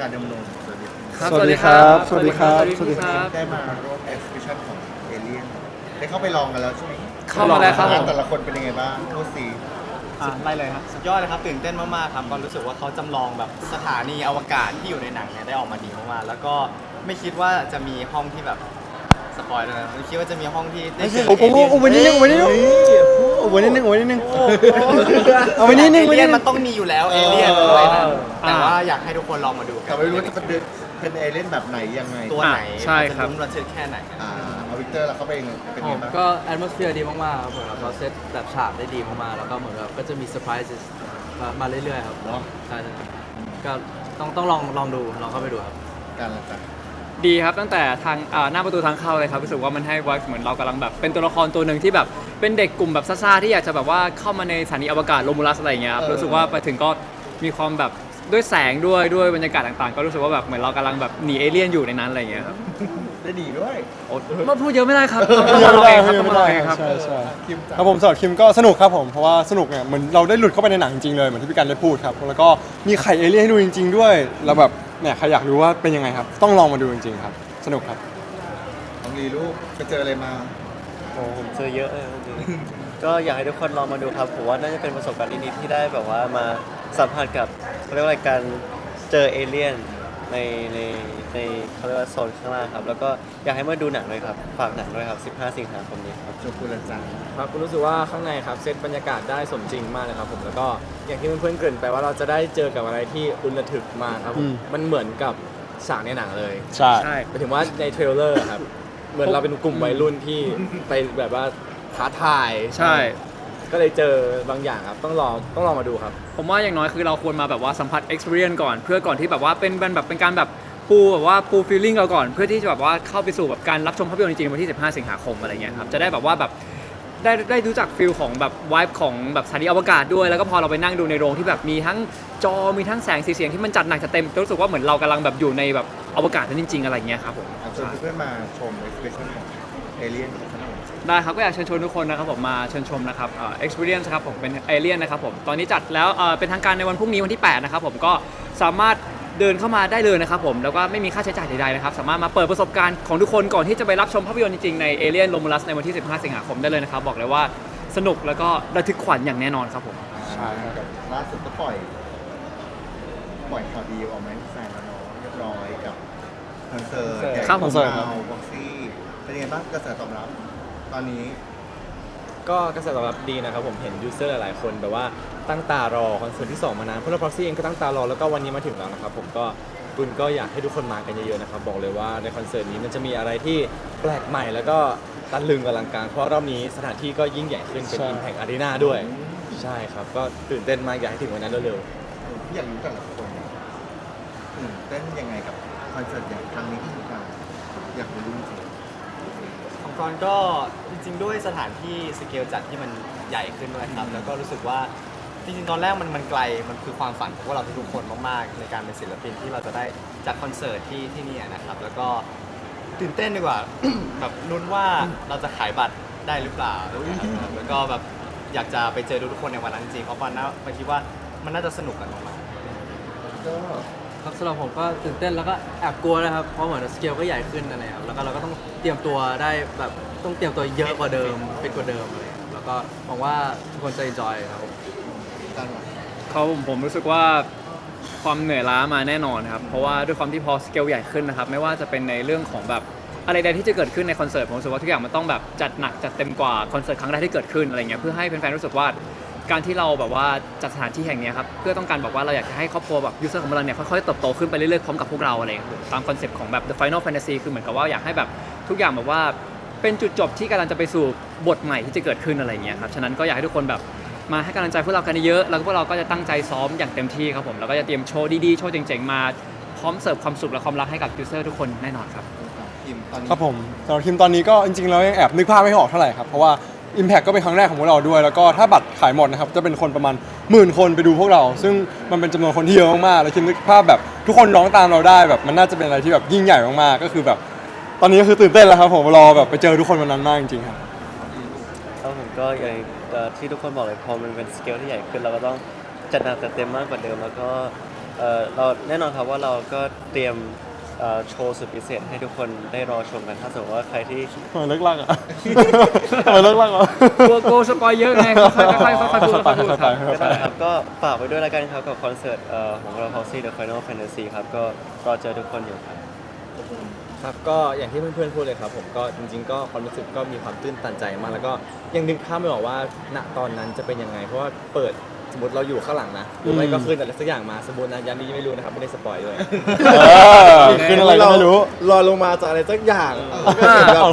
การดำรงสวัสดีครับสวัสดีครับ สวัสดีครับ สวัสดีครับ ได้มาร่วม exhibition ของเอเลียนได้เข้าไปลองกันแล้วใช่ไหมเข้ามาแล้วครับผม แต่ละคนเป็นยังไงบ้างพูดสิอะไล่เลยครับ สุดยอดเลยครับ ตื่นเต้นมากๆครับก็รู้สึกว่าเขาจำลองแบบสถานีอวกาศที่อยู่ในหนังเนี่ยได้ออกมาดีมากๆแล้วก็ไม่คิดว่าจะมีห้องที่แบบ สปอยล์เลยนะไม่คิดว่าจะมีห้องที่ได้เจอโอ้โหโอ้โหนิดนึงโอ้โหนิดนึงโอ้โหนิดนึงโอ้โหนิดนึงเอาไปนิดนึงเอไปนิเลี่ดยนนึงมันต้องมีอยู่แล้วเอเลี่ยนด้วยนะอ่าแต่ว่าอยากให้ทุกคนลองมาดูกัแต่ไม่รู้ว่าจะเป็นเดือนเป็นเอเลี่ยนแบบไหนยังไงตัวไหนอะใช่ครับ มันจะลุ้นระทึกแค่ไหน อ่าเอาวิกเตอร์แล้วเขาไปยังไงเป็นผยังมไงบ้างก็แอดมอสเฟียร์ดีมากๆครับผมครับเราเซตแบบฉากได้ดีมากๆแล้วก็เหมือนแบบก็จะมีเซอร์ไพรส์มามาเรื่อยๆครับเนาะใช่ใช่ก็ต้องต้องลองลองดูลองเข้าไปดูครับ การละจ้ะ ดีครับตั้งแต่ทางอ่าหน้าประตูทางเข้าเลยครับรู้สึกว่ามันให้วัเหมือนเรากำลังแบบเป็นตัวละครตัวหนึ่งที่แบบเป็นเด็กกลุ่มแบบซ่าๆที่อยากจะแบบว่าเข้ามาในสถานีอวกาศโรมูลัสอะไรอย่างเงี้ยครับรู้สึกว่าไปถึงก็มีความแบบด้วยแสงด้วยด้วยบรรยากาศต่างๆ ก็รู้สึกว่าแบบเหมือนเรากำลังแบบหนีเอเลี่ยนอยู่ในนั้นอะไรอย่างเงี้ยครับได้ดีด้วย โอ้มาพูดเยอะไม่ได้ครับต้องมาลองเองครับต้องมาลองเองครับ ใช่ใช่คิมจ้ะ ครับผมสำหรับคิมก็สนุกครับผมเพราะว่าสนุกเนี่ยเหมือนเราได้หลุดเข้าไปในหนังจริงๆเลยเหมือนที่พี่กันได้พูดครับแล้วก็มีไข่เอเลี่ยนให้ดูจริง ๆ ด้วยแล้วแบบ เนี่ยใครอยากรู้ว่าเป็นยังไงครับ ต้องลองมาดูจริงๆครับ สนุกครับ น้องลีลูกไปเจออะไรมาโอ้ผมเจอเยอะเลยจริงๆก็อยากให้ทุกคนลองมาดูครับผมว่าน่าจะเป็นประสบการณ์ดีๆที่ได้แบบว่ามาสัมผัสกับเขาเรียกว่าอะไรการเจอเอเลี่ยน ในในในเขาเรียกว่าโซนข้างล่างครับ แล้วก็อยากให้มาดูหนังด้วยครับ ฝากหนังด้วยครับ 15 สิงหาคมนี้ครับโชกุระจังครับก็รู้สึกว่าข้างในครับเซตบรรยากาศได้สมจริงมากเลยครับผมแล้วก็อย่างที่เพื่อนๆเกริ่นไปว่าเราจะได้เจอกับอะไรที่อุนระทึกมากครับผอืมม มันเหมือนกับฉากในหนังเลยใช่ ใช่ หมายถึงว่าในเทรลเลอร์ครับ เหมือนเราเป็นกลุ่มวัยรุ่นที่ไปแบบว่าท้าทาย ใช่ ก็เลยเจอบางอย่างครับ ต้องลองต้องลองมาดูครับ ผมว่าอย่างน้อยคือเราควรมาแบบว่าสัมผัส experience ก่อน เพื่อก่อนที่แบบว่าเป็นเป็นแบบเป็นการแบบปูแบบว่าปู feeling เราก่อน เพื่อที่จะแบบว่าเข้าไปสู่แบบการรับชมภาพยนตร์จริงๆวันที่ 15 สิงหาคมอะไรเงี้ยครับจะได้แบบว่าแบบได้ได้รู้จักฟิลของแบบวายของแบบสถานีอวกาศด้วย แล้วก็พอเราไปนั่งดูในโรงที่แบบมีทั้งจอมีทั้งแสงสีเสียงที่มันจัดหนักจัดเต็มก็รู้สึกว่าเหมือนเรากำลังแบบอยู่ในแบบอวกาศนั้นจริง ๆ อะไรเงี้ยครับผมอะชวนเพื่อนๆมาชม exhibition ของ เอเลียนของขนมได้ครับก็อยากเชิญชวนทุกคนนะครับผมมาเชิญชมนะครับเอ่อ experience ครับผมเป็นเอเลียนนะครับผมตอนนี้จัดแล้วเอ่อเป็นทางการในวันพรุ่งนี้วันที่8นะครับผมก็สามารถเดินเข้ามาได้เลยนะครับผมแล้วก็ไม่มีค่าใช้จ่ายใดๆนะครับสามารถมาเปิดประสบการณ์ของทุกคนก่อนที่จะไปรับชมภาพยนตร์จริงๆในเอเลียนโรมูลัสในวันที่ 15 สิงหาคมได้เลยนะครับบอกเลยว่าสนุกแล้วก็ระทึกขวัญอย่างแน่นอนครับผมใช่ครับกับล่าสุดก็ปล่อย ปล่อยข่าวดีออกมาให้แฟนแล้วเนาะเรียบร้อยกับ คอนเสิร์ตใหญ่ครับขผอมงเราบ็อกซี่เป็นยังไงบ้างกระแสตอบรับ ตอนนี้ ก็กระแสตอบรับดีนะครับผมเห็นยูเซอร์หลายๆคนแบบว่าตั้งตารอคอนเสิร์ตที่2มานานพวกเราพ็อกซี่เองก็ตั้งตารอแล้วก็วันนี้มาถึงแล้วนะครับผมก็ตุนก็อยากให้ทุกคนมากันเยอะๆนะครับบอกเลยว่าในคอนเสิร์ตนี้มันจะมีอะไรที่แปลกใหม่แล้วก็ตะลึงอลังการเพราะรอบนี้สถานที่ก็ยิ่งใหญ่ขึ้นเป็น ใช่ Impact Arena ด้วย ใช่ครับก็ตื่นเต้นมากอยากให้ถึงวันนั้นเร็วๆ อยากรู้แต่ละคนตื่นเต้นยังไงกับ คอนเสิร์ตใหญ่ครั้งนี้ที่มีการอยากรู้จริงของกรก็จริงๆ ด้วยสถานที่สเกลจัดที่มันใหญ่ขึ้นด้วยครับ แล้วก็รู้สึกว่าจริงๆตอนแรกมันมันไกลมันคือความฝันของพวกเราทุกๆคนมากๆ ในการเป็นศิลปินที่เราจะได้จัดคอนเสิร์ตที่ที่นี่นะครับ แล้วก็ตื่นเต้นดีกว่า แบบลุ้นว่าเราจะขายบัตรได้หรือเปล่านะครับแล้วก็แบบอยากจะไปเจอทุกๆคนในวันนั้นจริงๆเพราะวันนั้นไปคิดว่ามันน่าจะสนุกกันมากๆ ก็ ครับสำหรับผมก็ตื่นเต้นแล้วก็แอบกลัวนะครับ เพราะเหมือนสเกลก็ใหญ่ขึ้นอะไรครับแล้วก็เราก็ต้องเตรียมตัวได้แบบต้องเตรียมตัวเยอะกว่าเดิมเป็นกว่าเดิมอะไรครับแล้วก็หวังว่าทุกคนจะ enjoy ครับผมตั้งหลักเขาผมผมรู้สึกว่าความเหนื่อยล้ามาแน่นอนครับ เพราะว่าด้วยความที่พอสเกลใหญ่ขึ้นนะครับ ไม่ว่าจะเป็นในเรื่องของแบบอะไรใดที่จะเกิดขึ้นในคอนเสิร์ตผมรู้สึกว่าทุกอย่างมันต้องแบบจัดหนักจัดเต็มกว่าคอนเสิร์ตครั้งแรกที่เกิดขึ้นอะไรเงี้ยเพื่อให้แฟนๆรู้สึกว่า การที่เราแบบว่าจัดสถานที่แห่งเนี้ยครับเพื่อต้องการบอกว่าเราอยากจะให้ครอบครัวแบบยูเซอร์ของเราเนี่ยค่อยๆเติบโตขึ้นไปเรื่อยๆพร้อมกับพวกเราอะไรเงี้ยตามคอนเซ็ปต์ของแบบ The Final Fantasy คือเหมือนกับว่าอยากให้แบบทุกอย่างแบบว่าเป็นจุดจบที่กำลังจะไปสู่บทใหม่ที่จะเกิดขึ้นอะไรเงี้ยครับฉะนั้นก็อยากให้ทุกคนแบบมาให้กำลังใจพวกเรากันเยอะแล้วก็พวกเราก็จะตั้งใจซ้อมอย่างเต็มที่ครับผมแล้วก็จะเตรียมโชว์ดีๆโชว์เจ๋งๆมาพร้อมเสิร์ฟความสุขและความรักให้กับยูเซอร์ทุกคนแน่นอนครับ ทีมตอนนี้ ครับผมสำหรับทีมตอนนี้ก็จริงๆแล้วยังแอบนึกภาพไม่ออกเท่าไหร่ครับ เพราะว่า Impact ก็เป็นครั้งแรกของพวกเราด้วย แล้วก็ถ้าบัตรขายหมดนะครับจะเป็นคนประมาณหมื่นคนไปดูพวกเรา ซึ่งมันเป็นจำนวนคนที่เยอะมากๆแล้วคิดนึกภาพแบบทุกคนร้องตามเราได้แบบมันน่าจะเป็นอะไรที่แบบยิ่งใหญ่มากๆก็คือแบบ ตอนนี้ก็คือตื่นเต้นแล้วครับผมรอแบบไปเจอทุกคนวันนั้นมากจริงๆครับแล้วผมก็อย่างเอ่อที่ทุกคนบอกเลยพอมันเป็นสเกลที่ใหญ่ขึ้นเราก็ต้องจัดหนักจัดเต็มมากกว่าเดิม แล้วก็เอ่อเราแน่นอนครับว่าเราก็เตรียม เอ่อโชว์สุดพิเศษให้ทุกคนได้รอชมกันถ้าสมมติว่าใครที่ ทำไมเลิกลักอะทำไมเลิกลักอะกลัวโกสปอยเยอะไงค่อยๆค่อยๆค่อยๆพูดค่อยๆพูดครับค่อยก็ได้ครับก็ฝากไว้ด้วยแล้วกันครับกับคอนเสิร์ตเอ่อของเรา Halsey The Final Fantasy ครับก็รอเจอทุกคนอยู่ครับ ครับก็อย่างที่เพื่อนๆพูดเลยครับผมก็จริง ๆ ก็ความรู้สึกก็มีความตื้นตันใจมาก แล้วก็ยังนึกภาพไม่ออกว่าณตอนนั้นจะเป็นยังไง เพราะว่าเปิด สมมติเราอยู่ข้างหลังนะหรือไม่ก็ขึ้นอะไรสักอย่างมาสมมตินะยันนี้ไม่รู้นะครับไม่ได้สปอยด้วยเออขึ้นอะไรก็ไม่รู้รอลงมาจากอะไรสักอย่างก็เห็นแบบ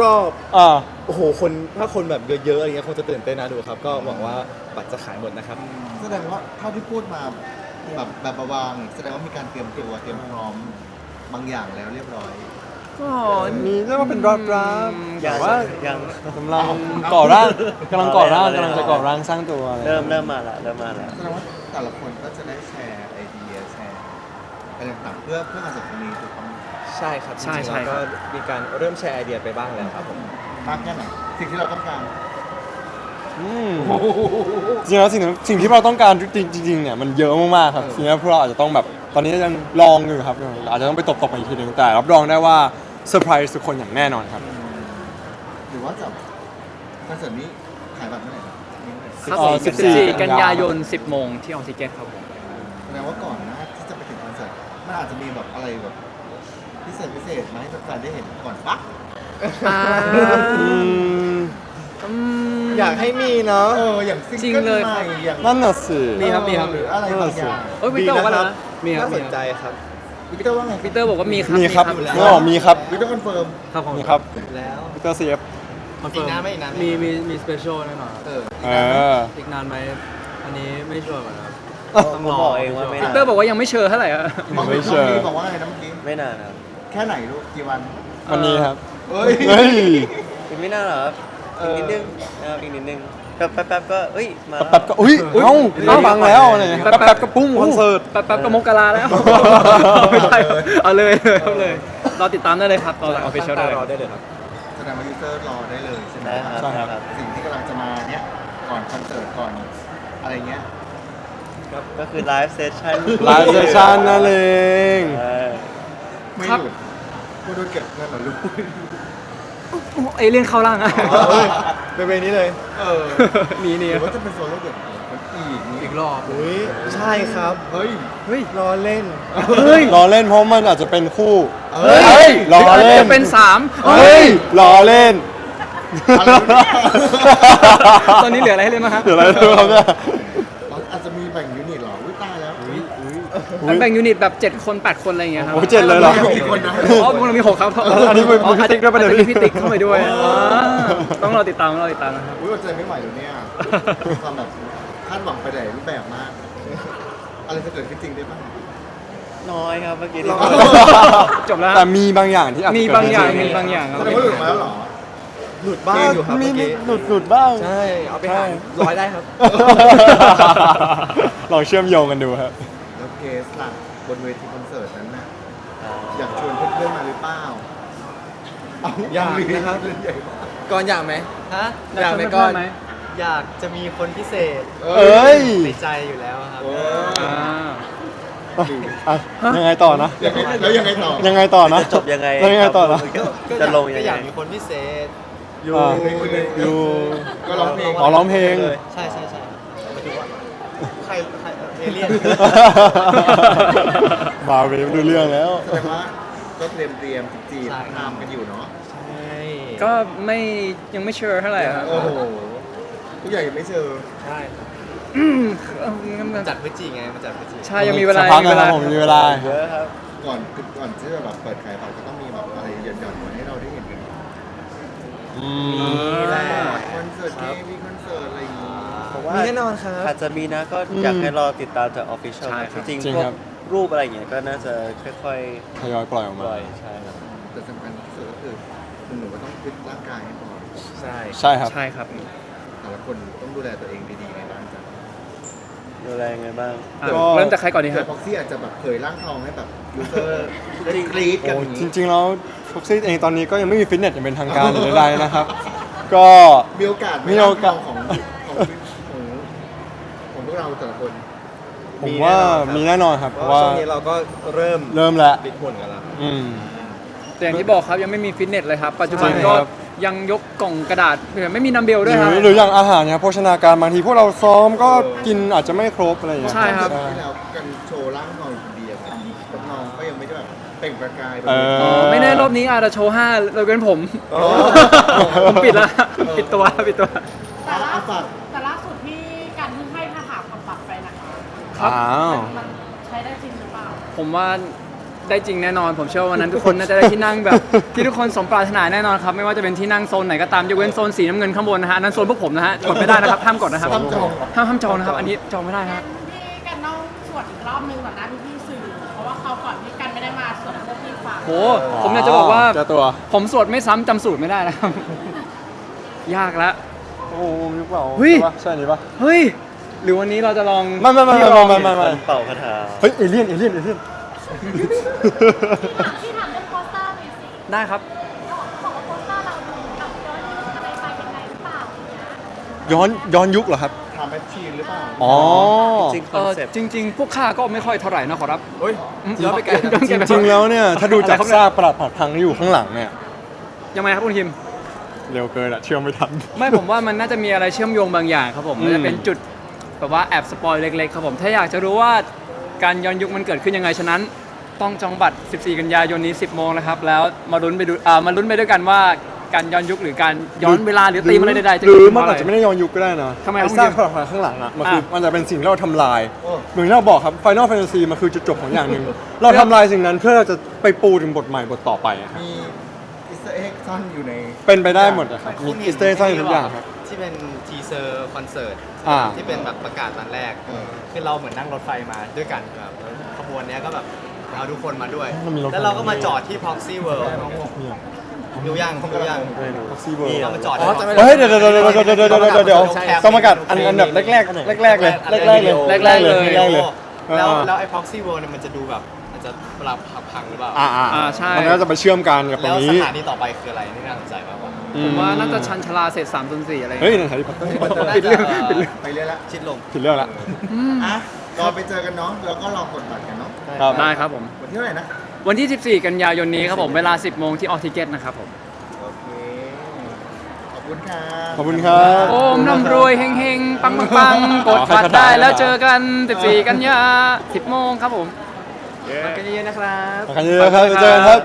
รอบอ่า ๆโอ้โหคนถ้าคนแบบเยอะๆอะไรเงี้ยคงจะตื่นเต้นนะดูครับ ก็หวังว่าบัตรจะขายหมดนะครับ แสดงว่าเท่าที่พูดมาแบบแบบประวางแสดงว่ามีการเตรียมตัวเตรียมพร้อมบางอย่างแล้วเรียบร้อย ก็มีเรียกว่าเป็นรอบรับยัแต่งว่ายังกำลังก่อร่างกำลังก่อร่างเอาเลยกำลังจะก่อร่างสร้างตัวอะไรเริ่มเริ่มมาละเริ่มมาละแสดงว่าแต่ละคนก็จะได้แชร์ไอเดียแชร์อะไรต่างๆเพื่อเพื่อการสนทนาถูกต้องใช่ครับใช่จริงๆใช่แล้วครัก็บมีการเริ่มแชร์ไอเดียไปบ้างแล้วครับผมมากแค่ไหนสิ่งที่เราต้องการอืมจริงๆแล้วสิ่งสิ่งที่เราต้องการจริงๆเนี่ยมันเยอะมากๆครับทีนี้พวกเราอาจจะต้องแบบตอนนี้ยังลองอยู่ครับอาจจะต้องไปตบๆมาอีกทีหนึงแต่รับรองได้ว่า เซอร์ไพรส์ทุกคนอย่างแน่นอนครับ หรือว่าจะคอนเสิร์ตนี้ขายบัตรเมื่อไหร่ครับมีเมื่อไหร่ครับอ๋อผม14 14 กันยายน 10 โมงที่ออทิเกตครับผมแสดงว่าก่อนหนะที่จะไปถึงคอนเสิร์ตมันอาจจะมีแบบอะไรแบบพิเศษพิเศษมาให้แฟนๆได้เห็นก่อนปะอ่าอืมอืมอยากให้มีเนาะ เอออย่างซิงจริงเกิลเลย ใหม่อย่างนั่นน่ะสิ มีครับมีครับ หรืออะไรบางอย่าง เอ้ยวิกเตอร์บอกว่าอะไรนะ มีครับน่าสนใจครับ วิกเตอร์ว่าไงวิกเตอร์บอกว่ามีครับมีครับอยู่แล้วไม่บอกมีครับวิกเตอร์คอนเฟิร์มครับผมมีครับแล้ววิกเตอร์ซีเอฟคอนเฟิร์มอีกนานไหมอีกนานไหมมีมีมีสเปเชียลแน่นอนครับเออเอออีกนานไหมอันนี้ไม่ชัวร์เหมือนกันครับผมบอกเองว่าไม่วิกนานเตอร์บอกว่ายังไม่เชิญเท่าไหร่อะบอกไม่ไม่เชิเชิญบอกว่าไงนะเมื่อกี้ไม่นานครับแค่ไหนลูกกี่วันวันนี้ครับเอ้ยเฮ้ยอีกไม่นานหรอกครับอีกนิดนึงนะครับอีกนิดนึง แป๊บแป๊บๆก็เอ้ยมาแล้วแป๊บๆก็อุ้ยเอ้าได้ฟังแล้วอะไรเงี้ยแป๊บๆก็ปุ้งคอนเสิร์ต แป๊บๆก็มกราแล้ว ไม่ได้เอาเลยเอาเลยรอติดตามได้เลยครับตอนหลังออฟฟิเชียลได้เลย รอได้เลยครับ แสดงว่ายูเซอร์รอได้เลยใช่ไหมได้ครับใช่ครับได้ครับ สิ่งที่กำลังจะมาเนี้ยก่อนคอนเสิร์ตก่อนอะไรเงี้ยก็คือไลฟ์เซสชั่นไลฟ์เซสชันนั่นเองเออไม่ครับหยุดพูดโดนเก็บเงินเหรอลูก เอเลี่ยนเข้าร่างอะ เป็นเวนี้เลยเออนี่หนี่รือว่าจะเป็นโซโล่เดี่ยวมันอีกนี่อีกรอบอุ้ยใช่ครับเฮ้ยเฮ้ยรอเล่นเฮ้ยรอเล่นเพราะมันอาจจะเป็นคู่เฮ้ยเฮ้ยรอเล่นจะเป็นสามเฮ้ยรอเล่นอะไรวะเนี่ยตอนนี้เหลืออะไรให้เล่นบ้างครับเดี๋ยวอะไรดูครับเนี่ย อาจจะมีแบ่งยูนิตเหรออุ้ยตายแล้ว แบ่งยูนิตแบบ 7 คน 8 คนอะไรอย่างเงี้ยครับโอ้เจ็ดเลยเหรอกี่คนนะอ๋อพวกเรามีหกครับอันนี้เป็นพี่ติ๊กด้วยปะเนี่ย อาจจะมีพี่ติ๊กเข้าไปด้วยอ๋อต้องรอติดตามต้องรอติดตามนะครับ อุ้ยอดใจไม่ไหวแล้วเนี่ยความแบบคาดหวังไปหลายรูปแบบมาก อะไรจะเกิดขึ้นจริงได้บ้าง น้อยครับเมื่อกี้รอจบแล้วแต่มีบางอย่างที่อาจจะมีเกิดบางอย่างขึ้นมีบางอย่างคแสรับดงว่าหลุดมาแล้วเหรอ หลุดบ้างอยู่ครับมีเมื่อมีกี้หลุดหลุดบ้าง ใช่ เอาไปหารร้อยได้ครับ ลองเชื่อมโยงกันดูครับแล้วเก สล่ะบนเวทีคอนเสิร์ตนั้นน่ะอ่าอยากชวนเพื่อนๆมาหรือเปล่าเอาอยากนะครับ เรื่องใหญ่มากก่อนอยากไหมฮะ อยากไหมก่อนไหมอยากจะมีคนพิเศษเอ้ยในใจอยู่แล้วครับเอออ่าอะยังไงต่อนะยังไงแล้วยังไงต่อยังไงต่อนะจะจบยังไงแล้วยังไงต่อนะครับก็จะลงก็ยังอไงยากมีคนพิเศษอยู่อยู่ก็ร้องเพลงอ๋อร้องเพลงใช่ใช่ใช่หมายถึงว่า ใครใครเอเลี่ยนมาเวฟดูเรื่องแล้ว แสดงว่าก็เตรียมเตรียมจีบใช่ทำกันอยู่เนาะใช่ก็ไม่ยังไม่เชื่อเท่าไหร่ครับโอ้โหทุกอย่างยังไม่เชิญใช่ครับอืมเอ้างั้นมันมันจัดพฤศจิไงมันจัดพฤศจิใช่ยังมีเวลาสักพักยังมีเวนะคลารับผมมีเวลา เยอะครับ ก่อนก่อนที่จะแบบเปิดขายบัตรก็ต้องมีแบบอะไรหย่อนๆมาให้เราได้เห็นกันอืมีมแหละคอนเสิร์ตเกมมีคอนเสิร์ตอะไรอย่างงี้ผม ว่ามีแน่นอนครับ อาจจะมีนะก็อยากให้รอติดตามจากออฟฟิเชียลใช่ครับ จริงจริๆงพวครักบรูปอะไรอย่างเงี้ยก็น่าจะค่อยทยอยปล่อยออกๆมาปล่อยใช่ครับ แต่สำคัญที่สุดก็คือคุณหนูก็ต้องฟิตร่างกายให้พอใช่ใช่ครับ ใช่ครับแต่ละคนต้องดูแลตัวเองดีๆไงบ้างจ๊ะดูแลยังไงบ้าง อะก็ เริ่มจากใครก่อนดีคเกิรัดบพ็อกซี่อาจจะแบบเผยร่างทองให้แบบยูเซอร์ได้กรี๊ดกันโอ้อย่างจงี้ริง ๆ แล้วฟ็อกซี่เองตอนนี้ก็ยังไม่มีฟิตเนสอย่างเป็นทางการหรือใดๆนะครับ ก็ มีโอกาสไหมีโอกาส ร่งทงของของของของพวก เราแต่ละคนผมว่ามีแน่นอนครับเพเพราะราะว่าว่าช่วงนี้เราก็เริ่มเริ่มแล้วฟิตหุ่นกันแล้ว อืม แต่อย่างที่บอกครับยังไม่มีฟิตเนสเลยครับ ปัจจุบันใช่ก็ครับ ยังยกกล่องกระดาษไม่มีนัมเบลหด้วยรืครับอหรืออย่างอาหารเนี่ยโภชนาการบางทีพวกเราซ้อมก็กินอาจจะไม่ครบอะไรอย่างเงี้ยใช่ครับ ที่เรากันโชว์ร่างหน่อยเดียวน้องก็ยังไม่ได้แบบเปล่งประกายแบบเอออ๋อไม่แน่รอบนี้อาจจะโชว์ห้าเลยเป็นผมผมปิดแล้วปิดตัวปิดตัว แต่ล่าเอาสุฝาดกแต่ล่าสุดที่การเพิ่งให้ คาถากับบัตรไปนะคะครับ อ้าวมันใช้ได้จริงหรือเปล่าผมว่าได้จริงแน่นอน ผมเชื่อว่าวันนั้นทุกคนน่าจะได้ที่นั่งแบบ ที่ทุกคนสมปรารถนาแน่นอนครับ ไม่ว่าจะเป็นที่นั่งโซนไหนก็ตามยกเว้นโซนสีน้ำเงินข้างบนนะฮะอันนั้นโซนพวกผมนะฮะกดไม่ได้นะครับห้ามกดนะครับห้ามจองห้ามห้ามจองนะครับ อันนี้จองไม่ได้งั้ฮะนพี่กันต้องสวดอีกรอบนึงก่อนนะพี่พี่ๆสื่อ เพราะว่าเขาวก่อนที่กันไม่ได้มาสวดพวกพี่ฟังโหผมอยากจะบอกว่า เจ้าตัวผมสวดไม่ซ้ำจำสูตรไม่ได้นะครับ ยากละ โอ้โหมีเปล่าเฮ้ย ใช่ปะใช่อันนี้ปะเฮ้ย หรือวันนี้เราจะลองไม่ไม่ไม่ไม่ไม่ไม่เป่าคาถาเฮ้ยเอเลี่ยนเอเลี่ยนเอเลี่ยนที่ถามเรื่องโพสเตอร์หน่อยสิได้ครับบอกว่าโพสตอเราดูย้อนยุคอะไรไปยังไงหรือเปล่าย้อนย้อนยุคเหรอครับถามแมชชีนหรือเปล่าอ๋อจริงคอนเซปต์จริง ๆ พวกข้าก็ไม่ค่อยเท่าไหร่นะขอรับเฮ้ยย้อนไปไกลจริงแล้วเนี่ยถ้าดูจากซาปรับผัดพังอยู่ข้างหลังเนี่ยยังไงครับคุณทิมเร็วเกินละเชื่อมไม่ทันไม่ผมว่ามันน่าจะมีอะไรเชื่อมโยงบางอย่างครับผมมันจะเป็นจุด แบบว่าแอบสปอยเล็กๆครับผม ถ้าอยากจะรู้ว่าการย้อนยุคมันเกิดขึ้นยังไงฉะนั้น ต้องจองบัตร 14 กันยายนนี้ 10 โมงนะครับ แล้วมาลุ้นไปดูอ่ามาลุ้นไปด้วยกันว่าการย้อนยุคหรือการย้อนเวลาหรือตีมอะไรใดๆจะหรืเกิดอขึ้นมันเพราะอาจอะไรจะไม่ได้ย้อนยุคก็ได้นะทำไมครับอ้ซากปรักผักข้างหลังอะมันคืออะ มันจะเป็นสิ่งที่เราทำลายเหมือนที่เราบอกครับ Final Fantasy มันคือจุดจบของอย่างหนึ่ง เราทำลายสิ่งนั้นเพื่อเราจะไปปูถึงบทใหม่บทต่อไปอะครับมีอิสเอ็กซ่อนอยู่ในเป็นไปได้หมดอะครับมีอิสเตอร์ซ่อนอยู่ทุกอย่างครับ ที่เป็นที เซอร์คอนเสิร์ตอ่า ที่เป็นแบบประกาศตอนแรกคือเราเหมือนนั่งรถไฟมาด้วยกันแบบขบวนเนี้ยก็แบบเอาทุกคนมาด้วย มันมีรถไฟแล้วเราก็มาจอดที่ Proxy World ดูยังดูยัง Proxy World เรามาจอด อ๋อที่จำไม่ Proxy เฮ้ยเดี๋ยวเดี๋ยวเดี๋ยวเดี๋ยวเดี๋ยวเดี๋ยวเดี๋ยวเดี๋ยวใช่สมการอันอันดับแรกแรกแรกแรกๆเลยแรกแรกๆเลยแรกๆเลยแรกๆเลยแล้วแล้วไอ้ Proxy World เนี่ยมันจะดูแบบอาจจะเวลาพังหรือเปล่า อ่าอ่าอ่าใช่ มันน่าจะไปเชื่อมกันกับตรแล้งวสนี้ ถานีต่อไปคืออะไรนี่น่าสนใจมากกว่า ผมว่าน่าจะชันชลาเศษ3ส่วน4อะไรอย่างเฮ้ยเงี้ยนั่นแฮร์รี่พอตเตอร์ปิดเรื่องปิดเรื่องไปเรื่อยละชิดลมผิดเรื่องละอะรอไปเจอกันเนาะแล้วก็รอกดบัตรกันเนาะครับได้ครับผม วันที่เท่าไหร่นะ วันที่ 14 กันยายนนี้ครับผมเวลา 10 โมงที่ออทิเกตนะครับผมโอเคขอบคุณค่ะขอบคุณครับโอมร่ำรวยเฮงๆปังปังปังกดบัตรได้แล้วเจอกัน 14 กันยา 10 โมงครับผมมากันเยอะๆนะครับขอบคุณครับเจอกันครับ